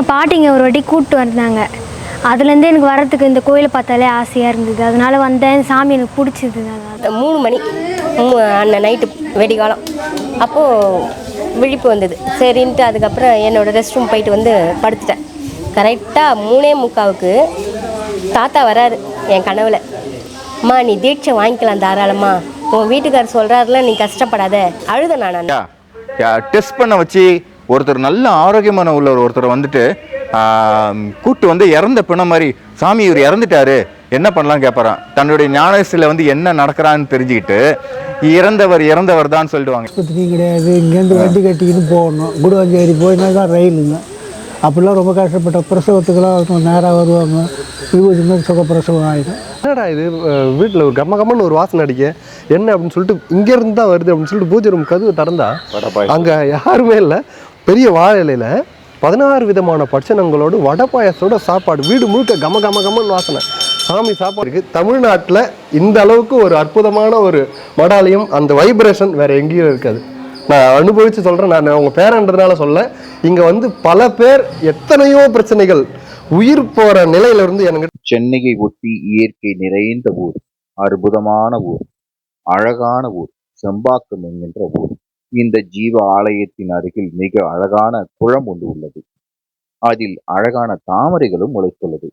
எங்கள் பாட்டிங்க ஒரு வாட்டி கூப்பிட்டு வந்தாங்க. அதுலேருந்து எனக்கு வரத்துக்கு இந்த கோயிலை பார்த்தாலே ஆசையாக இருந்தது. அதனால வந்தேன். சாமி எனக்கு பிடிச்சது. மூணு மணி மூ- அன்ன நைட்டு வெடிகாலம். அப்போது விழிப்பு வந்தது. சரின்ட்டு அதுக்கப்புறம் என்னோடய ரெஸ்ட் ரூம் போயிட்டு வந்து படுத்துட்டேன். கரெக்டாக மூணே முக்காவுக்கு தாத்தா வராரு என் கனவுல. அம்மா நீ தீட்சை வாங்கிக்கலாம் தாராளமா. உன் வீட்டுக்காரர் சொல்கிறாருல நீ கஷ்டப்படாத. அழுத நான் டெஸ்ட் பண்ண வச்சு ஒருத்தர் நல்ல ஆரோக்கியமான உள்ள ஒரு ஒருத்தரை வந்துட்டு கூட்டு வந்து இறந்த பிண மாதிரி சாமி இவர் இறந்துட்டாரு. என்ன பண்ணலாம் கேட்பாரான் தன்னுடைய ஞானசில வந்து என்ன நடக்கிறான்னு தெரிஞ்சுக்கிட்டு இறந்தவர் இறந்தவர் தான் சொல்லிடுவாங்க ஆஸ்பத்திரி கிடையாது இங்கேருந்து வண்டி கட்டிக்கிட்டு போகணும். குடுவாஞ்சேரி போயினா தான் ரயிலுங்க அப்படிலாம் ரொம்ப கஷ்டப்பட்ட பிரசவத்துக்கெல்லாம் நேராக வருவாங்க. விபூதி மாதிரி சுகப்பிரசவம் ஆகிடும் என்னடா இது? வீட்டில் ஒரு கம்ம கம்மன்னு ஒரு வாசனை அடிக்க. என்ன அப்படின்னு சொல்லிட்டு இங்கேருந்து தான் வருது அப்படின்னு சொல்லிட்டு பூஜை ரூம் கதவு திறந்தா அங்கே யாருமே இல்லை. பெரிய வாழை இலையில் பதினாறு விதமான பட்சணங்களோடு வடை பாயசத்தோட சாப்பாடு. வீடு முழுக்க கம கம கமன்னு வாசனை. சாமி சாப்பாடுக்கு தமிழ்நாட்டில் இந்த அளவுக்கு ஒரு அற்புதமான ஒரு மடாலயம் அந்த வைப்ரேஷன் வேற எங்கேயும் இருக்காது. நான் அனுபவித்து சொல்கிறேன் நான் அவங்க பேரன்றதுனால சொல்ல இங்கே வந்து பல பேர் எத்தனையோ பிரச்சனைகள் உயிர் போகிற நிலையில இருந்து எனக்கு சென்னையை ஒட்டி இயற்கை நிறைந்த ஊர். அற்புதமான ஊர். அழகான ஊர். செம்பாக்கம் என்கின்ற ஊர். இந்த ஜீவ ஆலயத்தின் அருகில் மிக அழகான குளம் ஒன்று உள்ளது. அதில் அழகான தாமரைகளும் முளைத்துள்ளது.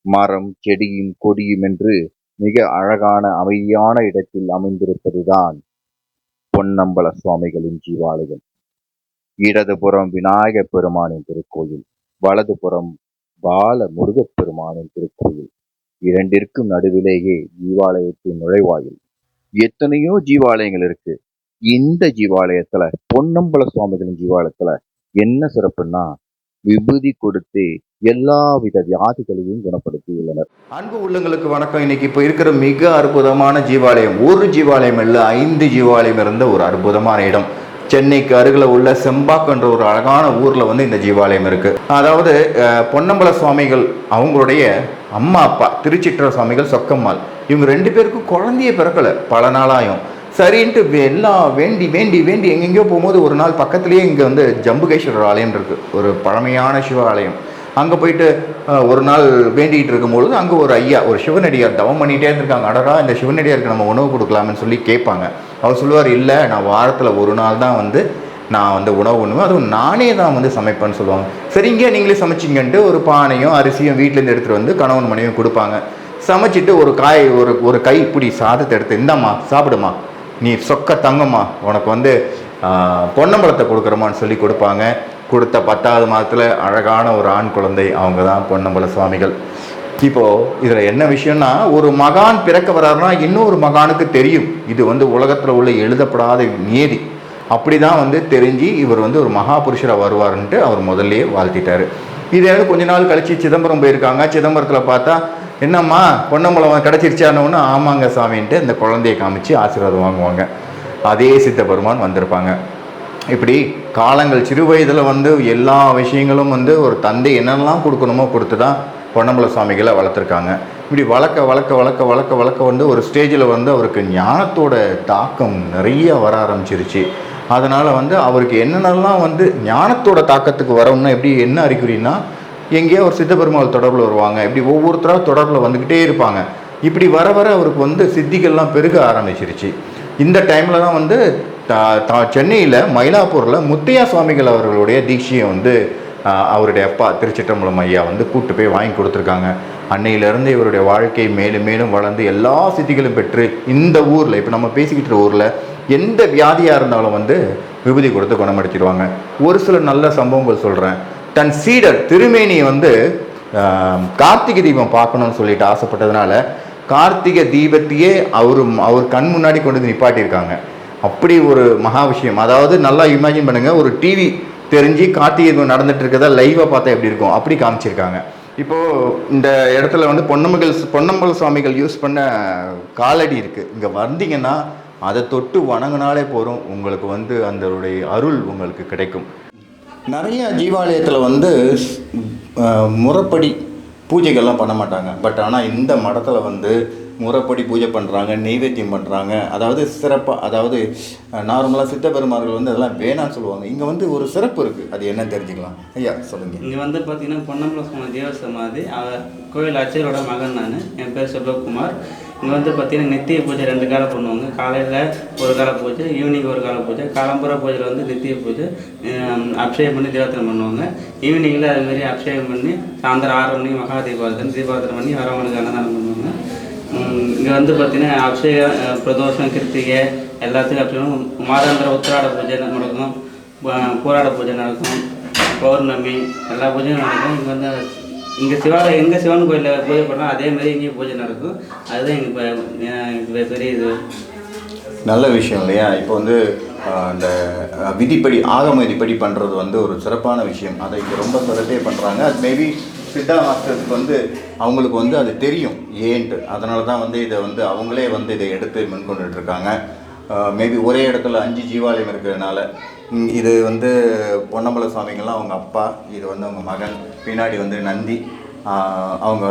மரம் செடியும் கொடியும் என்று மிக அழகான அமைதியான இடத்தில் அமைந்திருப்பதுதான் பொன்னம்பல சுவாமிகளின் ஜீவாலயம். இடதுபுறம் விநாயகப் பெருமானின் திருக்கோயில் வலதுபுறம் பால முருகப் பெருமானின் திருக்கோயில். இரண்டிற்கும் நடுவிலேயே ஜீவாலயத்தின் நுழைவாயில். எத்தனையோ ஜீவாலயங்கள் இருக்கு. இந்த ஜீவாலயத்துல பொன்னம்பல சுவாமிகளின் ஜீவாலயத்துல என்ன சிறப்புன்னா விபூதி கொடுத்து எல்லாவித வியாதிகளையும் குணப்படுத்தி உள்ளனர். அன்பு உள்ளங்களுக்கு வணக்கம். இன்னைக்கு இப்போ இருக்கிற மிக அற்புதமான ஜீவாலயம் ஒரு ஜீவாலயம் இல்லை ஐந்து ஜீவாலயம் இருந்த ஒரு அற்புதமான இடம். சென்னைக்கு அருகில் உள்ள செம்பாக்கன்ற ஒரு அழகான ஊரில் வந்து இந்த ஜீவாலயம் இருக்குது அதாவது பொன்னம்பல சுவாமிகள் அவங்களுடைய அம்மா அப்பா திருச்சிற்ற சுவாமிகள் சொக்கம்மாள். இவங்க ரெண்டு பேருக்கும் குழந்தைய பிறக்கல. பல நாளாயும். சரின்ட்டு எல்லாம் வேண்டி வேண்டி வேண்டி எங்கெங்கேயோ போகும்போது ஒரு நாள் பக்கத்துலேயே இங்கே வந்து ஜம்புகேஸ்வரர் ஆலயம் இருக்கு. ஒரு பழமையான சிவ ஆலயம். அங்கே போயிட்டு ஒரு நாள் வேண்டிகிட்டு இருக்கும்பொழுது அங்கே ஒரு ஐயா ஒரு சிவனடியார் தவம் பண்ணிகிட்டே இருந்திருக்காங்க. அடரா இந்த சிவனடியாருக்கு நம்ம உணவு கொடுக்கலாம்னு சொல்லி கேட்பாங்க. அவர் சொல்லுவார் இல்லை நான் வாரத்தில் ஒரு நாள் தான் வந்து நான் வந்து உணவு உண்ணுவேன். அதுவும் நானே தான் வந்து சமைப்பேன்னு சொல்லுவாங்க. சரிங்க நீங்களே சமைச்சிங்கன்ட்டு ஒரு பானையும் அரிசியும் வீட்டிலேருந்து எடுத்துகிட்டு வந்து கணவன் மனைவியும் கொடுப்பாங்க. சமைச்சிட்டு ஒரு காய் ஒரு ஒரு கைப்பிடி சாதத்தை எடுத்து இந்தாம்மா சாப்பிடுமா நீ சொக்க தங்கம்மா உனக்கு வந்து பொன்னம்பலத்தை கொடுக்குறோமான்னு சொல்லி கொடுப்பாங்க. கொடுத்த பத்தாவது மாதத்தில் அழகான ஒரு ஆண் குழந்தை அவங்க தான் பொன்னம்பல சுவாமிகள். இப்போது இதில் என்ன விஷயம்னா ஒரு மகான் பிறக்க வர்றாருன்னா இன்னொரு மகானுக்கு தெரியும். இது வந்து உலகத்தில் உள்ள எழுதப்படாத நியதி. அப்படிதான் வந்து தெரிஞ்சு இவர் வந்து ஒரு மகாபுருஷராக வருவாருன்ட்டு அவர் முதல்லயே வாழ்த்திட்டார். இதே வந்து கொஞ்ச நாள் கழித்து சிதம்பரம் போயிருக்காங்க. சிதம்பரத்தில் பார்த்தா என்னம்மா பொன்னம்பலம் கிடைச்சிருச்சானோன்னு ஆமாங்க சாமின்ட்டு இந்த குழந்தையை காமிச்சு ஆசீர்வாதம் வாங்குவாங்க. அதே சித்த பெருமான் வந்திருப்பாங்க. இப்படி காலங்கள் சிறு வயதில் வந்து எல்லா விஷயங்களும் வந்து ஒரு தந்தை என்னெல்லாம் கொடுக்கணுமோ கொடுத்து தான் பொன்னம்பல சுவாமிகளை வளர்த்துருக்காங்க. இப்படி வளர்க்க வளர்க்க வளர்க்க வளர்க்க வளர்க்க வந்து ஒரு ஸ்டேஜில் வந்து அவருக்கு ஞானத்தோட தாக்கம் நிறைய வர ஆரம்பிச்சிருச்சு. அதனால் வந்து அவருக்கு என்னென்னலாம் வந்து ஞானத்தோட தாக்கத்துக்கு வரணும்னா எப்படி என்ன அறிகுறின்னா எங்கேயோ ஒரு சித்தபெருமாள் தொடர்பில் வருவாங்க. இப்படி ஒவ்வொருத்தராக தொடர்பில் வந்துக்கிட்டே இருப்பாங்க. இப்படி வர வர அவருக்கு வந்து சித்திகள்லாம் பெருக ஆரம்பிச்சிருச்சு. இந்த டைமில் தான் வந்து தா- தா- சென்னையில் மயிலாப்பூரில் முத்தையா சுவாமிகள் அவர்களுடைய தீட்சையை வந்து அவருடைய அப்பா திருச்சிட்டம்பலம் ஐயா வந்து கூட்டு போய் வாங்கி கொடுத்துருக்காங்க. அன்னையிலேருந்து இவருடைய வாழ்க்கை மேலும் மேலும் வளர்ந்து எல்லா சித்திகளும் பெற்று இந்த ஊரில் இப்போ நம்ம பேசிக்கிட்டு இருக்க ஊரில் எந்த வியாதியாக இருந்தாலும் வந்து விபூதி கொடுத்து குணமடைச்சிடுவாங்க ஒரு சில நல்ல சம்பவங்கள் சொல்கிறேன் தன் சீடர் திருமேனியை வந்து கார்த்திகை தீபம் பார்க்கணும்னு சொல்லிட்டு ஆசைப்பட்டதுனால கார்த்திகை தீபத்தையே அவர் அவர் கண் முன்னாடி கொண்டு வந்து நிப்பாட்டியிருக்காங்க. அப்படி ஒரு மகா விஷயம். அதாவது நல்லா இமேஜின் பண்ணுங்கள் ஒரு டிவி தெரிஞ்சு கார்த்திகை தீபம் நடந்துட்டு இருக்கதா லைவாக பார்த்தா எப்படி இருக்கும்? அப்படி காமிச்சிருக்காங்க. இப்போது இந்த இடத்துல வந்து பொன்னம்பகள் பொன்னம்பல சுவாமிகள் யூஸ் பண்ண காலடி இருக்குது இங்கே வந்தீங்கன்னா அதை தொட்டு வணங்கினாலே போதும். உங்களுக்கு வந்து அதனுடைய அருள் உங்களுக்கு கிடைக்கும். நிறைய ஜீவாலயத்தில் வந்து முறப்படி முறைப்படி பூஜைகள்லாம் பண்ண மாட்டாங்க. பட் ஆனால் இந்த மடத்தில் வந்து முறைப்படி பூஜை பண்ணுறாங்க நெய்வேத்தியம் பண்ணுறாங்க அதாவது சிறப்பாக அதாவது நார்மலாக சித்த பெருமார்கள் வந்து அதெல்லாம் வேணாம்னு சொல்லுவாங்க. இங்கே வந்து ஒரு சிறப்பு இருக்குது அது என்ன தெரிஞ்சுக்கலாம். ஐயா சொல்லுங்கள் இங்கே வந்து பார்த்தீங்கன்னா பொன்னம்பல சுவாமி தேவ சமாதி அவர் கோயில் அச்சரோட மகன் நான். என் பேர் செல்வகுமார். இங்கே வந்து பார்த்திங்கன்னா நித்திய பூஜை ரெண்டு காலம் பண்ணுவாங்க. காலையில் ஒரு கால பூஜை ஈவினிங் ஒரு கால பூஜை காலம்புற பூஜையில் வந்து நித்திய பூஜை அபிஷேகம் பண்ணி தீபார்த்தனை பண்ணுவாங்க. ஈவினிங்கில் அதுமாரி அபிஷேகம் பண்ணி சாயந்தரம் ஆறு மணிக்கு மகா தீபார்த்தனை தீபார்த்தனை பண்ணி வரவங்களுக்கு அன்னதானம் பண்ணுவாங்க. இங்கே வந்து பார்த்திங்கன்னா அபிஷேக பிரதோஷம் கிருத்திகை எல்லாத்துக்கும் அபிஷேகம் மாதாந்திர உத்திராட பூஜை நடக்கும்? போராட பூஜை நடக்கும். பௌர்ணமி எல்லா பூஜையும் நடக்கும். இங்கே வந்து இங்கே சிவாவில் எங்கே சிவன் கோயிலில் பூஜை பண்ணால் அதே மாதிரி இங்கேயும் பூஜை நடக்கும். அதுதான் எங்கள் பெரிய இது. நல்ல விஷயம் இல்லையா? இப்போ வந்து அந்த விதிப்படி ஆகம விதிப்படி பண்ணுறது வந்து ஒரு சிறப்பான விஷயம். அதை இங்கே ரொம்ப சிறப்பே பண்ணுறாங்க அது மேபி சித்தா மாஸ்டருக்கு வந்து அவங்களுக்கு வந்து அது தெரியும். ஏன்ட்டு. அதனால தான் வந்து இதை வந்து அவங்களே வந்து இதை எடுத்து முன்கொண்டுட்டு இருக்காங்க. மேபி ஒரே இடத்துல அஞ்சு ஜீவாலயம் இருக்கிறதுனால இது வந்து பொன்னம்பல சுவாமிங்கெல்லாம் அவங்க அப்பா இது வந்து அவங்க மகன் பின்னாடி வந்து நந்தி அவங்க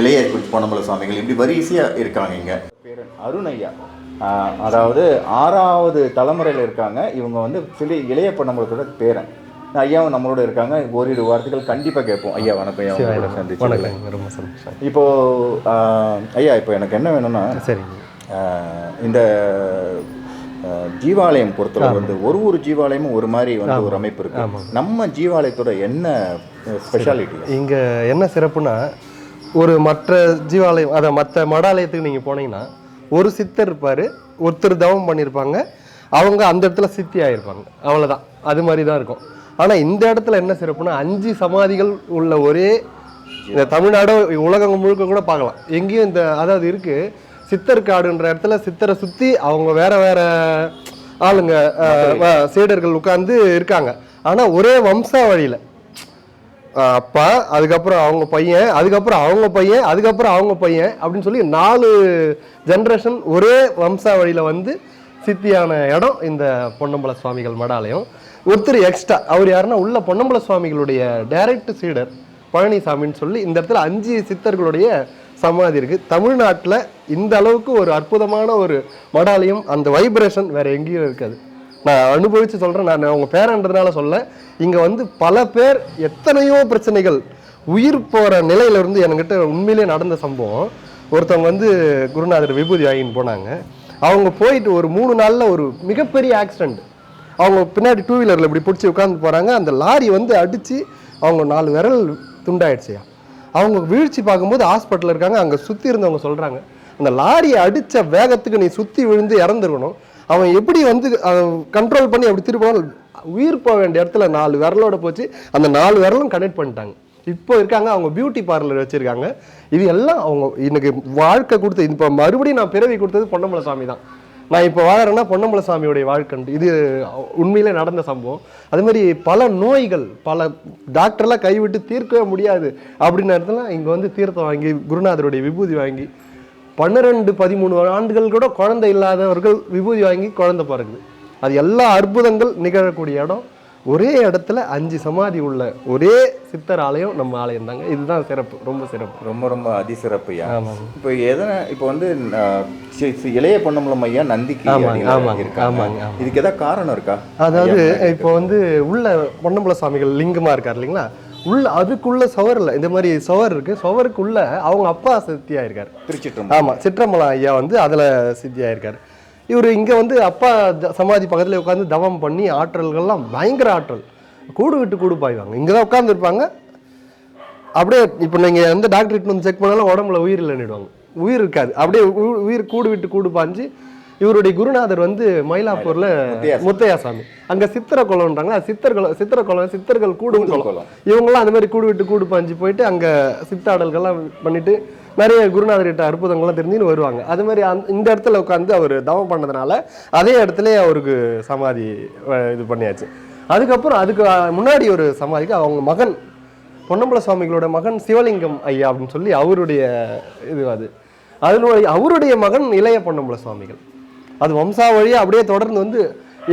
இளைய பொன்னம்பல சுவாமிகள் இப்படி வரிசையாக இருக்காங்க இங்கே. பேர் அருண் ஐயா அதாவது ஆறாவது தலைமுறையில் இருக்காங்க. இவங்க வந்து சில இளைய பொன்னம்பலத்தோட பேரன். ஐயாவும் நம்மளோட இருக்காங்க. ஓரிரு வார்த்தைகள் கண்டிப்பாக கேட்போம். ஐயா வணக்கம். ஐயா சந்திச்சு. வணக்கம். ரொம்ப சந்தோஷம். இப்போ ஐயா இப்போ எனக்கு என்ன வேணும்னா சரிங்க. இந்த ஜீவாலயம் பொறுத்தவரை வந்து ஒரு ஒரு ஜீவாலயமும் ஒரு மாதிரி வந்து ஒரு அமைப்பு இருக்கு. நம்ம ஜீவாலயத்தோட என்ன ஸ்பெஷாலிட்டி இங்கே என்ன சிறப்புனா ஒரு மற்ற ஜீவாலயம் அதை மற்ற மடாலயத்துக்கு நீங்கள் போனீங்கன்னா ஒரு சித்தர் இருப்பார் ஒருத்தர் தவம் பண்ணியிருப்பாங்க அவங்க அந்த இடத்துல சித்தி ஆயிருப்பாங்க. அவ்வளோதான் அது மாதிரி தான் இருக்கும். ஆனால் இந்த இடத்துல என்ன சிறப்புனா அஞ்சு சமாதிகள் உள்ள ஒரே இந்த தமிழ்நாடு உலகம் முழுக்க கூட பார்க்கலாம். எங்கேயும் இந்த அதாவது இருக்கு சித்தர் காடுன்ற இடத்துல சித்தரை சுற்றி அவங்க வேற வேற ஆளுங்க சீடர்கள் உட்கார்ந்து இருக்காங்க. ஆனால் ஒரே வம்சாவழியில். அப்பா அதுக்கப்புறம் அவங்க பையன் அதுக்கப்புறம் அவங்க பையன் அதுக்கப்புறம் அவங்க பையன் அப்படின்னு சொல்லி நாலு ஜென்ரேஷன் ஒரே வம்சாவழியில் வந்து சித்தியான இடம் இந்த பொன்னம்பல சுவாமிகள் மடாலயம். ஒருத்தர் எக்ஸ்ட்ரா அவர் யாருன்னா உள்ள பொன்னம்பல சுவாமிகளுடைய டைரக்ட் சீடர் பழனிசாமின்னு சொல்லி இந்த இடத்துல அஞ்சு சித்தர்களுடைய சமாதி இருக்குது தமிழ்நாட்டில் இந்த அளவுக்கு ஒரு அற்புதமான ஒரு மடாலயம் அந்த வைப்ரேஷன் வேறு எங்கேயும் இருக்காது. நான் அனுபவித்து சொல்கிறேன் நான் அவங்க பேரன்றதுனால சொல்ல இங்கே வந்து பல பேர் எத்தனையோ பிரச்சனைகள் உயிர் போகிற நிலையில இருந்து என்கிட்ட உண்மையிலேயே நடந்த சம்பவம். ஒருத்தவங்க வந்து குருநாதர் விபூதி வாங்கின்னு போனாங்க. அவங்க போயிட்டு ஒரு மூணு நாளில் ஒரு மிகப்பெரிய ஆக்சிடெண்ட் அவங்க பின்னாடி டூ வீலரில் இப்படி பிடிச்சி உட்காந்து போகிறாங்க அந்த லாரி வந்து அடித்து அவங்க நாலு விரல் துண்டாயிடுச்சியா அவங்க வீழ்ச்சி பார்க்கும்போது ஹாஸ்பிட்டலில் இருக்காங்க அங்கே சுற்றி இருந்தவங்க சொல்கிறாங்க அந்த லாரியை அடித்த வேகத்துக்கு நீ சுற்றி விழுந்து இறந்துருக்கணும். அவன் எப்படி வந்து கண்ட்ரோல் பண்ணி அப்படி திருப்பினாலும் உயிர் போக வேண்டிய இடத்துல நாலு விரலோட போச்சு. அந்த நாலு விரலும் கனெக்ட் பண்ணிட்டாங்க. இப்போ இருக்காங்க அவங்க பியூட்டி பார்லர் வச்சுருக்காங்க. இது எல்லாம் அவங்க இன்னைக்கு வாழ்க்கை கொடுத்து இப்போ மறுபடியும் நான் பிறவி கொடுத்தது பொன்னம்பல சாமி தான். நான் இப்போ வாழறேன்னா பொன்னம்பல சாமியுடைய வாழ்க்கை இது உண்மையிலே நடந்த சம்பவம். அது மாதிரி பல நோய்கள் பல டாக்டர்லாம் கைவிட்டு தீர்க்கவே முடியாது அப்படின்னு இடத்துல இங்கே வந்து தீர்த்தம் வாங்கி குருநாதருடைய விபூதி வாங்கி பன்னிரெண்டு பதிமூணு ஆண்டுகள் கூட குழந்தை இல்லாதவர்கள் விபூதி வாங்கி குழந்தை பிறகுது அது எல்லா அற்புதங்கள் நிகழக்கூடிய இடம். ஒரே இடத்துல அஞ்சு சமாதி உள்ள ஒரே சித்தர் ஆலயம் நம்ம ஆலயம் தாங்க இதுதான் சிறப்பு ரொம்ப சிறப்பு. ரொம்ப ரொம்ப அதிசிறப்புயா ஆமாங்க. இப்போ எதனா இப்போ வந்து இளைய பொன்னம்பலம் ஐயா நந்திக்கு ஆமாங்க, ஆமாங்க. ஆமாங்க. இதுக்கு ஏதாவது காரணம் இருக்கா? அதாவது இப்போ வந்து உள்ள பொன்னம்பல சுவாமிகள் லிங்கமா இருக்கார் இல்லைங்களா? உள்ள அதுக்குள்ள சுவர்ல இந்த மாதிரி சுவர் இருக்கு. சுவருக்குள்ள அவங்க அப்பா சித்தியா இருக்காரு. திருச்சிற்றம்பலம். ஆமா சிற்றம்பலம் ஐயா வந்து அதுல சித்தியா இருக்காரு. இவர் இங்க வந்து அப்பா சமாதி பக்கத்துல உட்காந்து தவம் பண்ணி ஆற்றல்கள்லாம் பயங்கர ஆற்றல். கூடு விட்டு கூடு பாய்வாங்க. இங்க தான் உட்கார்ந்து இருப்பாங்க அப்படியே இப்போ நீங்க எந்த டாக்டர் வந்து செக் பண்ணாலும் உடம்புல உயிர் இல்லைன்னுடுவாங்க உயிர் இருக்காது. அப்படியே உயிர் கூடு விட்டு கூடு பாஞ்சு இவருடைய குருநாதர் வந்து மயிலாப்பூர்ல முத்தையா முத்தையா சாமி அங்க சித்திர குளம்ன்றாங்க அது சித்தர் குளம் சித்திர குளம் சித்தர்கள் கூடும் குளம் குளம். இவங்கெல்லாம் அந்த மாதிரி கூடு விட்டு கூடு பாஞ்சு போயிட்டு அங்க சித்தாடல்கள்லாம் பண்ணிட்டு நிறைய குருநாதர்கிட்ட அற்புதங்கள்லாம் தெரிஞ்சுன்னு வருவாங்க. அது மாதிரி அந் இந்த இடத்துல உட்காந்து அவர் தவம் பண்ணதுனால அதே இடத்துல அவருக்கு சமாதி இது பண்ணியாச்சு. அதுக்கப்புறம் அதுக்கு முன்னாடி ஒரு சமாதிக்கு அவங்க மகன் பொன்னம்பல சுவாமிகளோட மகன் சிவலிங்கம் ஐயா அப்படின்னு சொல்லி அவருடைய இது அது. அதனுடைய அவருடைய மகன் இளைய பொன்னம்பல சுவாமிகள். அது வம்சாவழியா அப்படியே தொடர்ந்து வந்து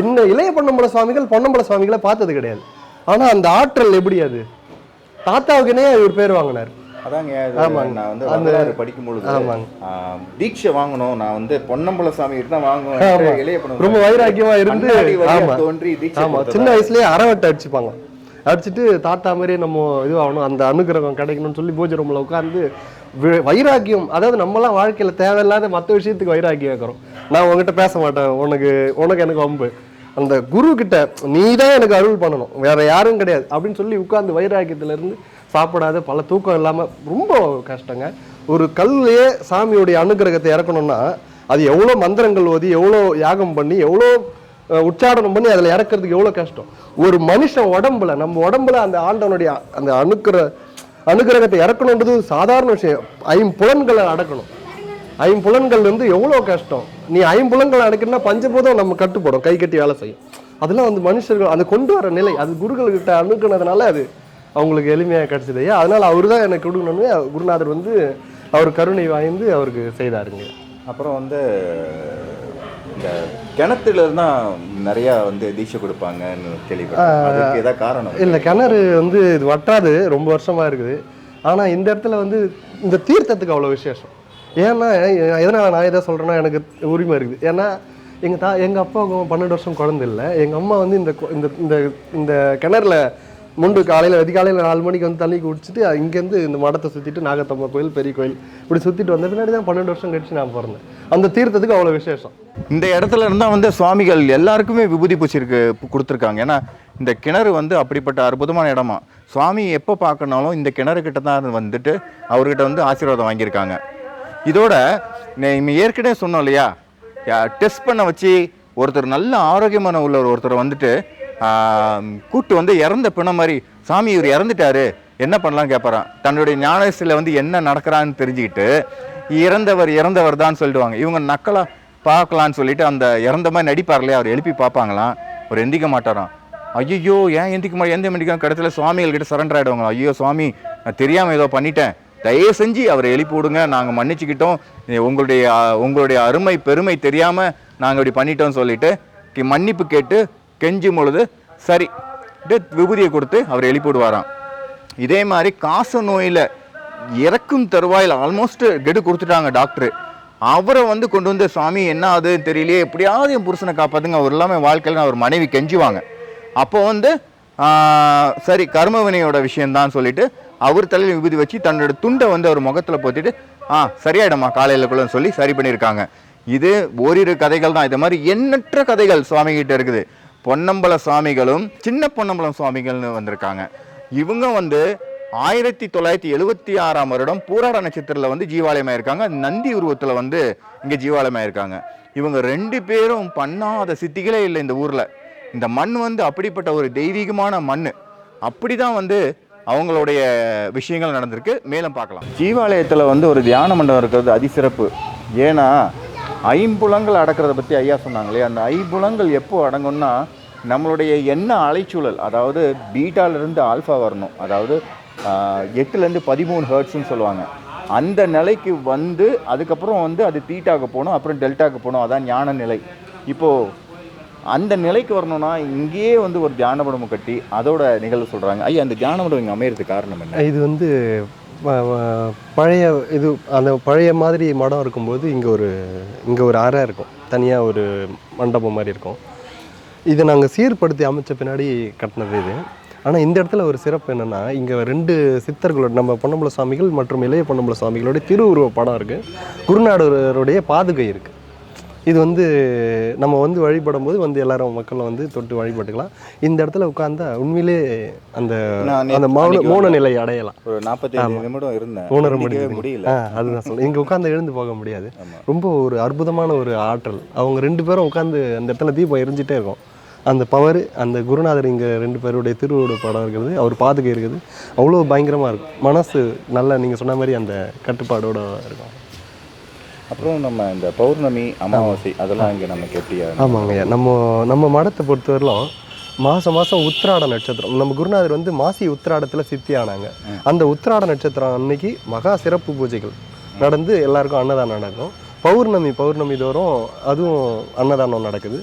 இந்த இளைய பொன்னம்பல சுவாமிகள் பொன்னம்பல சுவாமிகளை பார்த்தது கிடையாது. ஆனால் அந்த ஆற்றல் எப்படி அது? தாத்தாவுக்குனே இவர் பேர் வாங்கினார்? அதாங்க இது ஆமாங்க. நான் வந்து வரலாறு படிக்கும் பொழுது ஆமாங்க. தீட்சை வாங்கணும். நான் வந்து பொன்னம்பல சாமி தான். வாங்குவேன். இளைய ரொம்ப வைராக்கியமா இருந்து தோன்றி தீட்சை ஆமா? சின்ன வயசுலயே அறவட்டை அடிச்சுப்பாங்க. அடிச்சுட்டு தாத்தா மாதிரி நம்ம இதுவாகணும் அந்த அனுகிரகம் கிடைக்கணும்னு சொல்லி பூஜை ரூம்ல உட்காந்து வைராக்கியம். அதாவது நம்மலாம் வாழ்க்கையில தேவையில்லாத மற்ற விஷயத்துக்கு வைராக்கியம் வைக்கிறோம். நான் உங்ககிட்ட பேச மாட்டேன். உனக்கு உனக்கு எனக்கு வம்பு. அந்த குரு கிட்ட நீ தான் எனக்கு அருள் பண்ணணும். வேற யாரும் கிடையாது. அப்படின்னு சொல்லி உட்கார்ந்து வைராக்கியத்துல இருந்து சாப்பிடாத பல தூக்கம் இல்லாமல் ரொம்ப கஷ்டங்க. ஒரு கல்லையே சாமியுடைய அனுகிரகத்தை இறக்கணும்னா அது எவ்வளோ மந்திரங்கள் ஓதி எவ்வளோ யாகம் பண்ணி எவ்வளோ உச்சாரணம் பண்ணி அதில் இறக்கிறதுக்கு எவ்வளோ கஷ்டம். ஒரு மனுஷன் உடம்புல நம்ம உடம்புல அந்த ஆண்டவனுடைய அந்த அணுக்கிற அனுகிரகத்தை இறக்கணுன்றது சாதாரண விஷயம். ஐம்புலன்களை அடக்கணும். ஐம்புலன்கள் வந்து எவ்வளோ கஷ்டம். நீ ஐம்புலன்களை அடக்கணும்னா பஞ்சபூதம் நம்ம கட்டுப்படும் கை கட்டி வேலை செய்யும். அதெல்லாம் வந்து மனுஷர்கள் அது கொண்டு வர நிலை. அது குருக்கள்கிட்ட அணுக்கினதுனால அது அவங்களுக்கு எளிமையாக கிடைச்சது அதனால அவர் தான் எனக்கு கொடுக்கணும்னு குருநாதர் வந்து அவர் கருணை வாய்ந்து அவருக்கு செய்தாருங்க. அப்புறம் வந்து இந்த கிணத்துல தான் நிறைய வந்து தீட்சை கொடுப்பாங்கன்னு கேள்விப்பட்டேன். ஏதாவது காரணம் இல்லை கிணறு வந்து இது வட்டாது ரொம்ப வருஷமா இருக்குது. ஆனால் இந்த இடத்துல வந்து இந்த தீர்த்தத்துக்கு அவ்வளோ விசேஷம். ஏன்னா எதனால் நான் எதை சொல்கிறேன்னா எனக்கு உரிமை இருக்குது. ஏன்னா எங்கள் தா எங்கள் அப்பாவுக்கும் பன்னெண்டு வருஷம் குழந்தை இல்லை. எங்கள் அம்மா வந்து இந்த இந்த இந்த கிணறுல முண்டு காலையில் அதிகாலையில் நாலு மணிக்கு வந்து தண்ணி குடிச்சிட்டு இங்கேருந்து இந்த மடத்தை சுற்றிட்டு நாகத்தம்மா கோயில் பெரிய கோயில் இப்படி சுற்றிட்டு வந்த பின்னாடி தான் பன்னெண்டு வருஷம் கழிச்சு நான் பிறந்தேன். அந்த தீர்த்தத்துக்கு அவ்வளோ விசேஷம். இந்த இடத்துல இருந்தால் வந்து சுவாமிகள் எல்லாருக்குமே விபூதி பூச்சிருக்கு கொடுத்துருக்காங்க. ஏன்னா இந்த கிணறு வந்து அப்படிப்பட்ட அற்புதமான இடமா? சுவாமி எப்போ பார்க்கணாலும் இந்த கிணறு கிட்ட தான் வந்துட்டு அவர்கிட்ட வந்து ஆசீர்வாதம் வாங்கியிருக்காங்க. இதோட ஏற்கனவே சொன்னோம் இல்லையா? டெஸ்ட் பண்ண வச்சு ஒருத்தர் நல்ல ஆரோக்கியமான உள்ள ஒருத்தர் வந்துட்டு கூட்டு வந்து இறந்த பிணம் மாதிரி சாமி இவர் இறந்துட்டாரு. என்ன பண்ணலாம்னு கேட்பாரான் தன்னுடைய ஞானசில வந்து என்ன நடக்கிறான்னு தெரிஞ்சுக்கிட்டு இறந்தவர் இறந்தவர் தான் சொல்லிடுவாங்க இவங்க நக்கலா பார்க்கலான்னு சொல்லிட்டு அந்த இறந்த மாதிரி நடிப்பார் இல்லையா அவர் எழுப்பி பார்ப்பாங்களாம். அவர் எந்திக்க மாட்டாராம். ஐயோ ஏன் எந்திக்க மாட்டேன்? எந்த மணிக்கும் கிடத்துல சுவாமிகள்கிட்ட சரண்டர் ஆயிடுவாங்க ஐயோ சுவாமி நான் தெரியாமல் ஏதோ பண்ணிட்டேன். தயவு செஞ்சு அவரை எழுப்பி விடுங்க. நாங்கள் மன்னிச்சுக்கிட்டோம். உங்களுடைய உங்களுடைய அருமை பெருமை தெரியாமல் நாங்கள் இப்படி பண்ணிட்டோம்னு சொல்லிட்டு மன்னிப்பு கேட்டு கெஞ்சும் பொழுது சரி விபூதியை கொடுத்து அவர் எழுப்பிவிடுவாராம். இதே மாதிரி காச நோயில் இறக்கும் தருவாயில் ஆல்மோஸ்ட் கெடு கொடுத்துட்டாங்க டாக்டர் அவரை வந்து கொண்டு வந்து சுவாமி என்ன ஆகுதுன்னு தெரியலையே. எப்படியாவது என் புருஷனை காப்பாத்துங்க. அவர் எல்லாமே வாழ்க்கையில் அவர் மனைவி கெஞ்சுவாங்க. அப்போ வந்து சரி கர்மவினையோட விஷயம்தான் சொல்லிட்டு அவர் தலையில் விபூதி வச்சு தன்னோட துண்டை வந்து அவர் முகத்தில் போத்திட்டு ஆ சரியாயிடுமா காலையிலக்குள்ளன்னு சொல்லி சரி பண்ணியிருக்காங்க. இது ஓரிரு கதைகள் தான். இது மாதிரி எண்ணற்ற கதைகள் சுவாமி கிட்ட இருக்குது. பொன்னம்பல சுவாமிகளும் சின்ன பொன்னம்பலம் சுவாமிகள்னு வந்திருக்காங்க. இவங்க வந்து ஆயிரத்தி தொள்ளாயிரத்தி எழுவத்தி ஆறாம் வருடம் பூராட நட்சத்திரத்தில் வந்து ஜீவாலயமாக இருக்காங்க நந்தி உருவத்தில் வந்து இங்கே ஜீவாலயமாக இருக்காங்க இவங்க ரெண்டு பேரும் பண்ணாத சித்திகளே இல்லை இந்த ஊரில். இந்த மண் வந்து அப்படிப்பட்ட ஒரு தெய்வீகமான மண். அப்படி தான் வந்து அவங்களுடைய விஷயங்கள் நடந்திருக்கு. மேலும் பார்க்கலாம். ஜீவாலயத்தில் வந்து ஒரு தியான மண்டபம் இருக்கிறது அதிசிறப்பு ஏன்னா ஐம்புலங்கள் அடக்கிறத பற்றி ஐயா சொன்னாங்களே அந்த ஐம்புலங்கள் எப்போ அடங்கும்னா நம்மளுடைய எண்ண அலைச்சூழல் அதாவது பீட்டாலிருந்து ஆல்ஃபா வரணும். அதாவது எட்டுலேருந்து பதிமூணு ஹர்ட்ஸ்னு சொல்லுவாங்க. அந்த நிலைக்கு வந்து அதுக்கப்புறம் வந்து அது தீட்டாக போகணும் அப்புறம் டெல்டாவுக்கு போகணும் அதான் ஞான நிலை. இப்போது அந்த நிலைக்கு வரணும்னா இங்கேயே வந்து ஒரு தியான கட்டி அதோட நிகழ்வு சொல்கிறாங்க ஐயா அந்த தியான இங்கே அமையறதுக்கு காரணம் என்ன? இது வந்து பழைய இது அந்த பழைய மாதிரி மடம் இருக்கும்போது இங்கே ஒரு இங்கே ஒரு அறை இருக்கும். தனியாக ஒரு மண்டபம் மாதிரி இருக்கும். இதை நாங்கள் சீர்படுத்தி அமைச்ச பின்னாடி கட்டினது இது. ஆனால் இந்த இடத்துல ஒரு சிறப்பு என்னென்னா இங்கே ரெண்டு சித்தர்களோட நம்ம பொன்னம்பல சுவாமிகள் மற்றும் இளைய பொன்னம்பல சுவாமிகளோட திருவுருவ படம் இருக்குது குருநாடருடைய பாதுகை இருக்குது இது வந்து நம்ம வந்து வழிபடும் போது வந்து எல்லாரும் மக்கள் வந்து தொட்டு வழிபட்டுக்கலாம். இந்த இடத்துல உட்கார்ந்தா உண்மையிலே அந்த அந்த மௌன மௌன வந்தேன். நிலை அடையலாம். ஒரு நாற்பத்தி நிமிடம் இருந்தேன். உணர முடியல. அதுதான் சொல்ல இங்கே உட்காந்து எழுந்து போக முடியாது. ரொம்ப ஒரு அற்புதமான ஒரு ஆற்றல். அவங்க ரெண்டு பேரும் உட்காந்து அந்த இடத்துல தீபம் எரிஞ்சிட்டே இருக்கும். அந்த பவர் அந்த குருநாதர் இங்கே ரெண்டு பேருடைய திருவோட படம் இருக்குது. அவர் பாதுகை இருக்குது. அவ்வளோ பயங்கரமாக இருக்கும். மனசு நல்லா நீங்கள் சொன்ன மாதிரி அந்த கட்டுப்பாடோட இருக்கும். அப்புறம் நம்ம இந்த பௌர்ணமி அமாவாசை அதெல்லாம் இங்கே நமக்கு எப்படியா ஆமாங்க நம்ம நம்ம மடத்தை பொறுத்தவரையிலும் மாதம் மாதம் உத்திராட நட்சத்திரம். நம்ம குருநாதர் வந்து மாசி உத்திராடத்தில் சித்தி ஆனாங்க. அந்த உத்திராட நட்சத்திரம் அன்னைக்கு மகா சிறப்பு பூஜைகள் நடந்து எல்லாருக்கும் அன்னதானம் நடக்கும். பௌர்ணமி பௌர்ணமி தோறும் அதுவும் அன்னதானம் நடக்குது.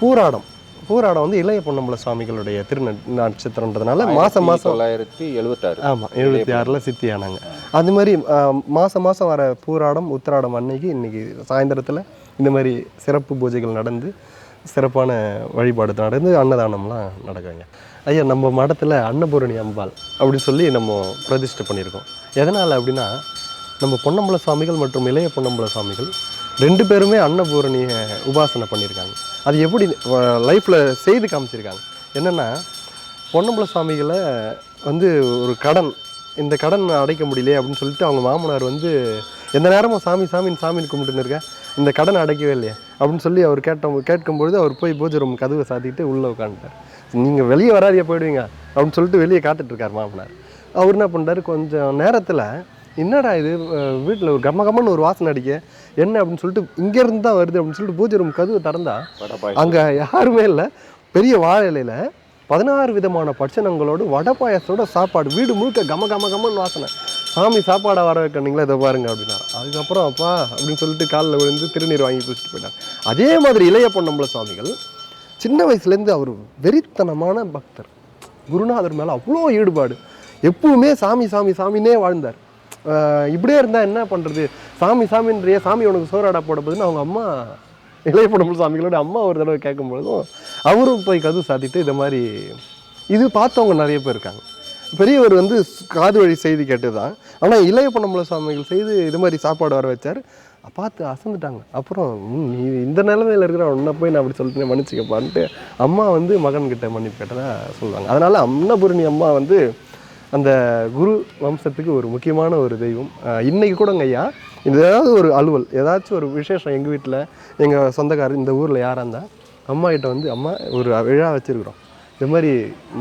பூராடம். பூராடம் வந்து இளைய பொன்னம்பல சுவாமிகளுடைய திரு நட்சத்திரன்றதுனால மாதம் மாதம் தொள்ளாயிரத்தி எழுபத்தாறு ஆமாம் எழுபத்தி ஆறில் சித்தி ஆனாங்க அது மாதிரி மாதம் மாதம் வர பூராடம் உத்திராடம் அன்னைக்கு இன்னைக்கு சாயந்தரத்தில் இந்த மாதிரி சிறப்பு பூஜைகள் நடந்து சிறப்பான வழிபாடு நடந்து அன்னதானம்லாம் நடக்குங்க. ஐயா நம்ம மடத்தில் அன்னபூரணி அம்பாள் அப்படின்னு சொல்லி நம்ம பிரதிஷ்டை பண்ணியிருக்கோம். எதனால் அப்படின்னா நம்ம பொன்னம்பல சுவாமிகள் மற்றும் இளைய பொன்னம்பல சுவாமிகள் ரெண்டு பேருமே அன்னபூரணியை உபாசனை பண்ணியிருக்காங்க. அது எப்படி லைஃப்பில் செய்து காமிச்சிருக்காங்க. என்னென்னா பொன்னம்பல சுவாமிகளை வந்து ஒரு கடன் இந்த கடன் அடைக்க முடியலையே அப்படின்னு சொல்லிட்டு அவங்க மாமனார் வந்து எந்த நேரமும் சாமி சாமின்னு சாமின்னு கும்பிட்டுன்னு இருக்கேன் இந்த கடன் அடைக்கவே இல்லையே. அப்படின்னு சொல்லி அவர் கேட்ட கேட்கும்பொழுது அவர் போய் பூஜை ரூம் கதவை சாத்திட்டு உள்ளே உட்காந்துட்டார் நீங்கள் வெளியே வராதியே போயிடுவீங்க. அப்படின்னு சொல்லிட்டு வெளியே காத்துட்ருக்கார் மாமனார். அவர் என்ன பண்ணுறாரு கொஞ்சம் நேரத்தில் என்னடா இது? வீட்டில் ஒரு கம்ம கம்மன்னு ஒரு வாசனை அடிக்க. என்ன அப்படின்னு சொல்லிட்டு இங்கேருந்து தான் வருது அப்படின்னு சொல்லிட்டு பூஜை ரூம் கதவு திறந்தா அங்கே யாருமே இல்லை. பெரிய வாழை இலையில பதினாறு விதமான பட்சணங்களோடு வடை பாயாசத்தோட சாப்பாடு வீடு முழுக்க கம கம கமன்னு வாசனை. சாமி சாப்பாடை வர வைக்கணுங்களா இதை பாருங்க அப்படின்னாரு அதுக்கப்புறம் அப்பா அப்படின்னு சொல்லிட்டு காலில் விழுந்து திருநீர் வாங்கி குடிச்சிட்டு போயிட்டார். அதே மாதிரி இளைய பொன்னம்பல சுவாமிகள் சின்ன வயசுலேருந்து அவர் வெறித்தனமான பக்தர். குருநாதர் மேலே அவ்வளோ ஈடுபாடு. எப்பவுமே சாமி சாமி சாமினே வாழ்ந்தார். இப்படியே இருந்தால் என்ன பண்ணுறது சாமி சாமின்றிய சாமி உனக்கு சோறாடா போட போதுன்னு அவங்க அம்மா இளைய சாமிகளோட அம்மா ஒரு தடவை கேட்கும் பொழுதும் அவரும் போய் கதவு சாத்திட்டு இந்த மாதிரி இது பார்த்தவங்க நிறைய பேர் இருக்காங்க. பெரியவர் வந்து காது வழி செய்தி கேட்டது தான் ஆனால் இளைய பொன்னம்பல சுவாமிகள் செய்து இது மாதிரி சாப்பாடு வர வச்சார். பார்த்து அசந்துட்டாங்க. அப்புறம் நீ இந்த நிலமையில் இருக்கிற உன்னை போய் நான் அப்படி சொல்லிட்டு மன்னிச்சுக்கப்பான்ட்டு அம்மா வந்து மகன்கிட்ட மன்னிப்பு கேட்டதாக சொல்லுவாங்க. அதனால் அன்னபூரணி அம்மா வந்து அந்த குரு வம்சத்துக்கு ஒரு முக்கியமான ஒரு தெய்வம். இன்றைக்கி கூடங்க ஐயா இது ஏதாவது ஒரு அலுவல் ஏதாச்சும் ஒரு விசேஷம் எங்கள் வீட்டில் எங்கள் சொந்தக்காரர் இந்த ஊரில் யாராக இருந்தால் அம்மா கிட்ட வந்து அம்மா ஒரு விழா வச்சுருக்குறோம். இது மாதிரி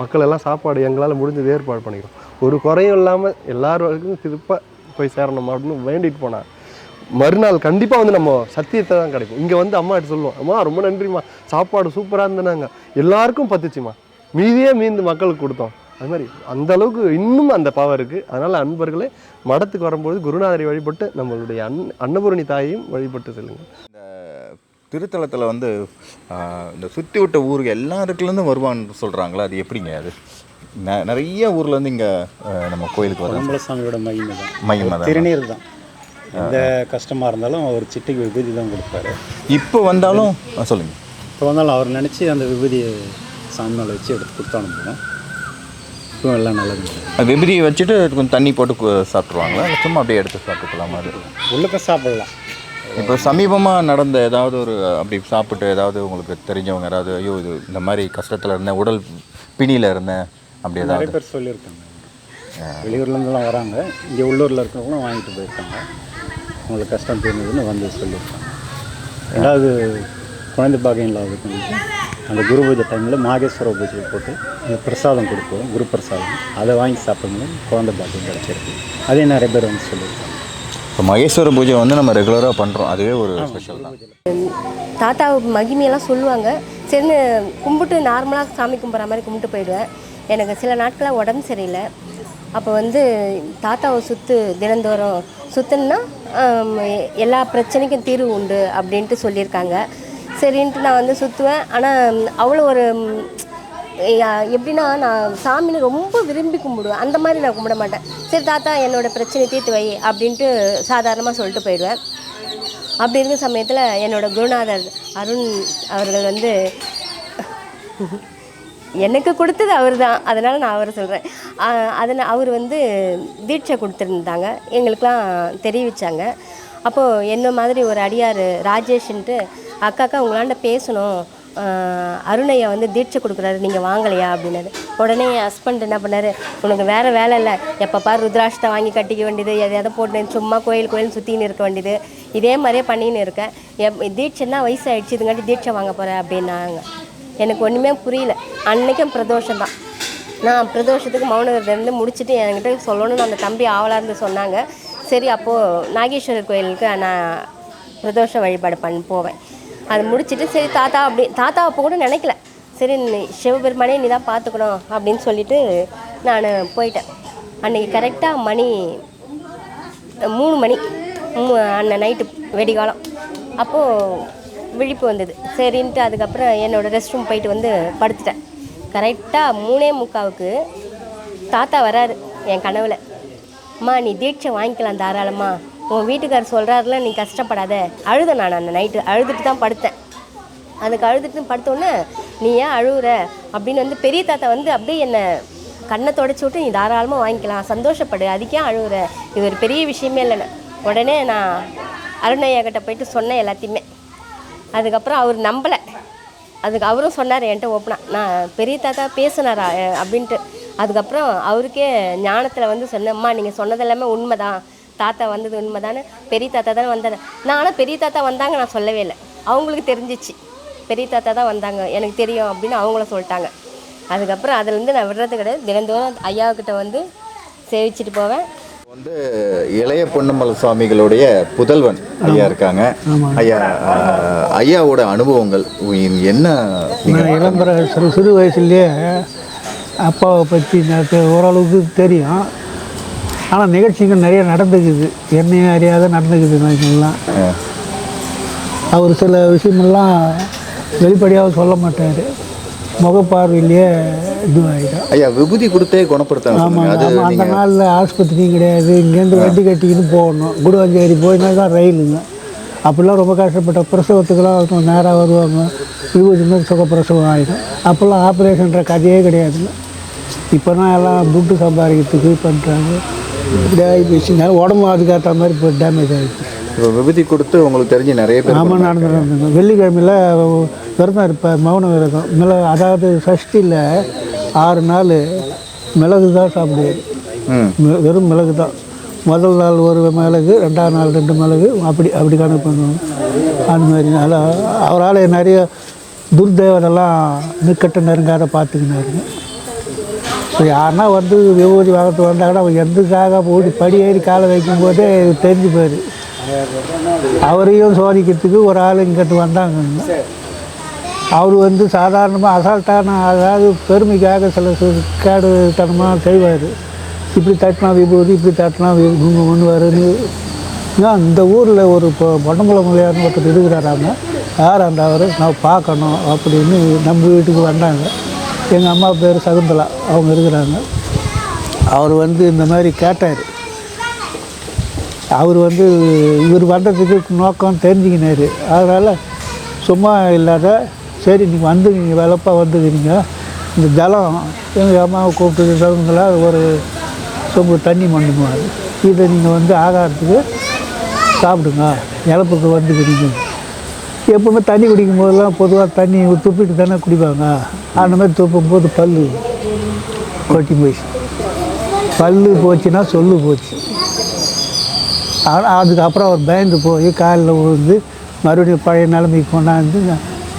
மக்கள் எல்லாம் சாப்பாடு எங்களால் முடிஞ்சது ஏற்பாடு பண்ணிக்கிறோம். ஒரு குறையும் இல்லாமல் எல்லாருக்கும் திருப்ப போய் சேரணும் அப்படின்னு வேண்டிட்டு போனான் மறுநாள் கண்டிப்பாக வந்து நம்ம சத்தியத்தை தான் கிடைக்கும். இங்கே வந்து அம்மா கிட்ட சொல்லுவோம் அம்மா ரொம்ப நன்றிம்மா. சாப்பாடு சூப்பராக இருந்தனாங்க எல்லாருக்கும் பத்துச்சுமா மீதியே மீந்து மக்களுக்கு கொடுத்தோம். அது மாதிரி அந்த அளவுக்கு இன்னும் அந்த பவர் இருக்குது அதனால் அன்பர்களே மடத்துக்கு வரும்போது குருநாதரை வழிபட்டு நம்மளுடைய அன் அன்னபூரணி தாயையும் வழிபட்டு செல்லுங்கள். திருத்தலத்தில் வந்து இந்த சுற்றி விட்ட ஊருக்கு எல்லா வருவான்னு சொல்கிறாங்களா அது எப்படிங்க அது? நெ- நிறைய ஊர்லேருந்து இங்கே நம்ம கோயிலுக்கு வர பொன்னம்பலசாமியோட மகிமை தான். மகிமை தான். திருநீர் தான். எந்த கஷ்டமாக இருந்தாலும் அவர் சிட்டிக்கு விபூதி தான் கொடுப்பாரு. இப்போ வந்தாலும் ஆ, சொல்லுங்க. இப்போ வந்தாலும் அவர் நினச்சி அந்த விபூதியை சாமி மேலே வச்சு எடுத்து கொடுத்து அனுப்புவோம் இப்போ எல்லாம் நல்லது அது விபதியை வச்சுட்டு கொஞ்சம் தண்ணி போட்டு சாப்பிட்ருவாங்களா சும்மா அப்படியே எடுத்து சாப்பிட்டுக்கலாமா அது உள்ளக்க சாப்பிடலாம். இப்போ சமீபமாக நடந்த ஏதாவது ஒரு அப்படி சாப்பிட்டு ஏதாவது உங்களுக்கு தெரிஞ்சவங்க யாராவது ஐயோ இது இந்த மாதிரி கஷ்டத்தில் இருந்தேன் உடல் பிணியில் இருந்தேன் அப்படி ஏதாவது? பேர் சொல்லியிருக்காங்க. வெளியூர்லேருந்துலாம் வராங்க. இங்கே உள்ளூரில் இருக்கிறவங்களும் வாங்கிட்டு போயிருக்காங்க. உங்களுக்கு கஷ்டம் தீர்ந்ததுன்னு வந்து சொல்லியிருக்காங்க. ரெண்டாவது குழந்தை பாக்கியம் இல்லாததுக்கு அந்த குரு பூஜை டைமில் மாகேஸ்வர பூஜை போட்டு இந்த பிரசாதம் கொடுப்போம் குரு பிரசாதம். அதை வாங்கி சாப்பிடும்போது குழந்தை பாக்கியம் கிடச்சிருக்கு. அதே நிறைய பேர் வந்து சொல்லியிருக்காங்க இப்போ மகேஸ்வர பூஜை வந்து நம்ம ரெகுலராக பண்ணுறோம் அதுவே ஒரு ஸ்பெஷல் தான். தாத்தா மகிமையெல்லாம் சொல்லுவாங்க. சரின்னு கும்பிட்டு நார்மலாக சாமி கும்பிட்ற மாதிரி கும்பிட்டு போயிடுவேன். எனக்கு சில நாட்களாக உடம்பு சரியில்லை. அப்போ வந்து தாத்தாவை சுற்று தினந்தோறும் சுற்றுன்னா எல்லா பிரச்சனைக்கும் தீர்வு உண்டு அப்படின்ட்டு சொல்லியிருக்காங்க. சரின்ட்டு நான் வந்து சுற்றுவேன் ஆனால் அவ்வளோ ஒரு எப்படின்னா நான் சாமின்னு ரொம்ப விரும்பி கும்பிடுவேன். அந்த மாதிரி நான் கும்பிட மாட்டேன். சரி தாத்தா என்னோட பிரச்சனை தீர்த்து வை அப்படின்ட்டு சாதாரணமாக சொல்லிட்டு போயிடுவேன். அப்படி இருக்க சமயத்தில் என்னோட குருநாதர் அருண் அவர்கள் வந்து எனக்கு கொடுத்தது அவர் தான் அதனால் நான் அவரை சொல்கிறேன் அதனால் அவர் வந்து தீட்சை கொடுத்துருந்தாங்க. எங்களுக்கெலாம் தெரிவித்தாங்க அப்போது என்ன மாதிரி ஒரு அடியார் ராஜேஷ்ன்ட்டு அக்கா அக்கா உங்களாண்ட பேசணும். அருணையை வந்து தீட்சை கொடுக்குறாரு நீங்கள் வாங்கலையா அப்படின்னாரு. உடனே என் ஹஸ்பண்ட் என்ன பண்ணாரு உனக்கு வேறு வேலை இல்லை. எப்போ பார் ருத்ராட்சத்தை வாங்கி கட்டிக்க வேண்டியது எதையாவது போட்டு சும்மா கோயில் கோயில் சுற்றின்னு இருக்க வேண்டியது. இதே மாதிரியே பண்ணின்னு இருக்கேன். எப் தீட்சைன்னா வயசு ஆயிடுச்சு இதுங்காட்டி தீட்சை வாங்க போகிறேன் அப்படின்னாங்க. எனக்கு ஒன்றுமே புரியல. அன்னைக்கும் பிரதோஷம் தான். நான் பிரதோஷத்துக்கு மௌன விரதம் முடிச்சுட்டு என்கிட்ட சொல்லணும்னு அந்த தம்பி ஆவலாக இருந்து சொன்னாங்க. சரி அப்போது நாகேஸ்வரர் கோயிலுக்கு நான் பிரதோஷ வழிபாடு பண்ண போவேன். அதை முடிச்சுட்டு சரி தாத்தா அப்படி தாத்தா அப்போ கூட நினைக்கல. சரி நீ சிவபெருமானே நீ தான் பார்த்துக்கணும் அப்படின்னு சொல்லிட்டு நான் போயிட்டேன். அன்றைக்கி கரெக்டாக மணி மூணு மணி மூ- அன்ன நைட்டு வெடிகாலம். அப்போது விழிப்பு வந்தது. சரின்ட்டு அதுக்கப்புறம் என்னோட ரெஸ்ட் ரூம் போயிட்டு வந்து படுத்துட்டேன். கரெக்டாக மூணே முக்காவுக்கு தாத்தா வராரு என் கனவில். அம்மா நீ தீட்சை வாங்கிக்கலாம் தாராளமாக உன் வீட்டுக்காரர் சொல்கிறாருல நீ கஷ்டப்படாத. அழுத நான் அந்த நைட்டு அழுதுட்டு தான் படுத்தேன். அதுக்கு அழுதுட்டு படுத்தோன்னே நீ ஏன் அழுகுற அப்படின்னு வந்து பெரிய தாத்தா வந்து அப்படியே என்னை கண்ணை தொடச்சி விட்டு நீ தாராளமாக வாங்கிக்கலாம். சந்தோஷப்படு. அதுக்கே அழுகுற இது ஒரு பெரிய விஷயமே இல்லைன்னு உடனே நான் அருணையாக்கிட்ட போயிட்டு சொன்னேன் எல்லாத்தையுமே. அதுக்கப்புறம் அவர் நம்பலை. அதுக்கு அவரும் சொன்னார் என்கிட்ட ஓப்பனா நான் பெரிய தாத்தா பேசினாரா அப்படின்ட்டு. அதுக்கப்புறம் அவருக்கே ஞானத்தில் வந்து சொன்னேம்மா நீங்கள் சொன்னது எல்லாமே உண்மைதான். தாத்தா வந்தது உண்மைதானே? பெரிய தாத்தா தானே வந்தாங்க நான் ஆனால் பெரிய தாத்தா வந்தாங்க நான் சொல்லவே இல்லை. அவங்களுக்கு தெரிஞ்சிச்சு. பெரிய தாத்தா தான் வந்தாங்க. எனக்கு தெரியும் அப்படின்னு அவங்கள சொல்லிட்டாங்க. அதுக்கப்புறம் அதுலேருந்து நான் விடுறது கிடையாது. தினந்தோறும் ஐயாவுக்கிட்ட வந்து சேவிச்சிட்டு போவேன். வந்து இளைய பொன்னம்பல சுவாமிகளுடைய புதல்வன் ஐயா இருக்காங்க. ஐயா ஐயாவோட அனுபவங்கள் என்ன இளம்பர சிறு சிறு வயசுலேயே அப்பாவை பற்றி எனக்கு ஓரளவுக்கு தெரியும். ஆனால் நிகழ்ச்சிகள் நிறைய நடந்துக்குது. என்னையும் அறியாத நடந்துக்குது நிகழ்ச்சிகள்லாம் அவர் சில விஷயமெல்லாம் வெளிப்படையாக சொல்ல மாட்டார். முகப்பார்வையிலேயே இதுவாகிடும் ஐயா விபூதி கொடுத்தே அது ஆமாம் அந்த நாளில் ஆஸ்பத்திரியும் கிடையாது. இங்கேருந்து வண்டி கட்டிக்கின்னு போகணும். குடுவாஞ்சேரி போயினா தான் ரயிலுங்க. அப்போல்லாம் ரொம்ப கஷ்டப்பட்ட பிரசவத்துக்கெல்லாம் நேராக வருவாங்க. விபூதி மாதிரி சுகப்பிரசவம் ஆகிடும் அப்போல்லாம் ஆப்ரேஷன்ற கதையே கிடையாதுங்க. இப்போ எல்லாம் துட்டு சம்பாதிக்கிறதுக்கு பண்ணுறாங்க. ஆகி போச்சுங்க உடம்பு அதுக்கேற்ற மாதிரி இப்போ டேமேஜ் ஆகிடுச்சு இப்போ விபூதி கொடுத்து உங்களுக்கு தெரிஞ்சு நிறைய பேர் ஆமாம் பண்ணாங்க. நடந்துருந்தாங்க. வெள்ளிக்கிழமையில் விரதம் இருப்பேன் மௌன விரதம். மிளகு அதாவது சஷ்டியில் ஆறு நாள் மிளகு தான் சாப்பிடுவார் ம். மி- வெறும் மிளகு தான். முதல் நாள் ஒரு மிளகு ரெண்டாவது நாள் ரெண்டு மிளகு அப்படி அப்படி கணக்கு பண்ணுவோம். அந்த மாதிரி அதனால அவரால் நிறைய துர்தேவனெல்லாம் நிக்கட்ட நெருங்காத பார்த்துக்கினாருங்க இப்போ யாருன்னா வந்து விபூதி வாங்கத்து வந்தாங்கன்னா அவன் எதுக்காக ஓடி படி ஏறி காலை வைக்கும்போதே தெரிஞ்சு போயிரு. அவரையும் சோதிக்கிறதுக்கு ஒரு ஆள் இங்கிட்டு வந்தாங்க. அவர் வந்து சாதாரணமாக அசால்ட்டான அதாவது பெருமைக்காக சில சுக்காடு தனமாக செய்வார். இப்படி தட்டினா விபூதி இப்படி தட்டினா குங்கு பண்ணுவாருன்னு இந்த ஊரில் ஒரு இப்போ பொன்னம்பலம் மலையார்னு ஒருத்தர் இருக்கிறாராங்க யார் அந்த அவர்? நான் பார்க்கணும் அப்படின்னு நம்ம வீட்டுக்கு வந்தாங்க. எங்கள் அம்மா பேர் சகுந்தலா. அவங்க இருக்கிறாங்க. அவர் வந்து இந்த மாதிரி கேட்டார். அவர் வந்து இவர் வந்ததுக்கு நோக்கம் தெரிஞ்சுக்கினார். அதனால் சும்மா இல்லாத சரி நீங்கள் வந்து நீங்கள் வெளப்பாக வந்துக்கிறீங்க. இந்த ஜலம் எங்கள் அம்மாவை கூப்பிட்டு சகுந்தலா ஒரு சொம்பு தண்ணி மண்ணுமாரு இதை நீங்கள் வந்து ஆகாரத்துக்கு சாப்பிடுங்க. இழப்புக்கு வந்துக்கிறீங்க. எப்பவுமே தண்ணி குடிக்கும் போதெல்லாம் பொதுவாக தண்ணி துப்பிட்டு தானே குடிப்பாங்க. அந்த மாதிரி துப்பும் போது பல் கொட்டி போயிடுச்சு. பல்லு போச்சுன்னா சொல்லு போச்சு. ஆனால் அதுக்கப்புறம் அவர் பயந்து போய் காலில் விழுந்து மறுபடியும் பழைய நிலைமைக்கு கொண்டாந்து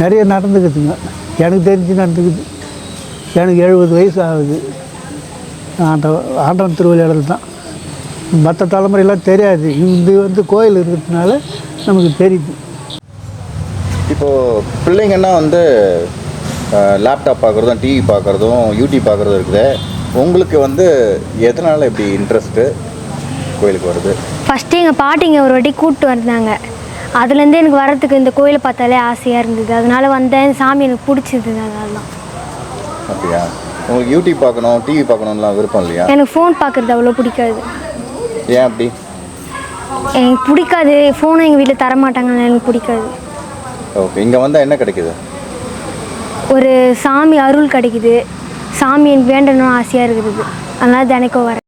நிறைய நடந்துக்குதுங்க. எனக்கு தெரிஞ்சு நடந்துக்குது. எனக்கு எழுபது வயசு ஆகுது. ஆண்டவன் ஆண்டவன் திருவிழாவில் தான். மற்ற தலைமுறையெல்லாம் தெரியாது. இது வந்து கோயில் இருக்கிறதுனால நமக்கு தெரியுது. இப்போ பிள்ளைங்கன்னா வந்து லேப்டாப் பார்க்குறதும் டிவி பார்க்குறதும் யூடியூப் பார்க்குறதும் இருக்குது. உங்களுக்கு வந்து எதனால் இப்படி இன்ட்ரெஸ்ட்டு கோயிலுக்கு வருது? ஃபஸ்ட்டு எங்கள் பாட்டிங்க ஒரு வாட்டி கூப்பிட்டு வந்தாங்க. அதுலேருந்து எனக்கு வரத்துக்கு இந்த கோயிலை பார்த்தாலே ஆசையாக இருந்தது. அதனால வந்தேன். சாமி எனக்கு பிடிச்சது அதனால தான் அப்படியா? உங்களுக்கு யூடியூப் பார்க்கணும் டிவி பார்க்கணும்லாம் விருப்பம் இல்லையா? எனக்கு ஃபோன் பார்க்குறது அவ்வளோ பிடிக்காது. ஏன் அப்படி? எனக்கு பிடிக்காது. ஃபோனை எங்கள் வீட்டில் தரமாட்டாங்கன்னு எனக்கு பிடிக்காது. ஓகே இங்கே வந்தால் என்ன கிடைக்குது? ஒரு சாமி அருள் கிடைக்குது. சாமி எனக்கு வேண்டணும்னு ஆசையாக இருக்குது. அதனால் தினைக்கும் வரேன்.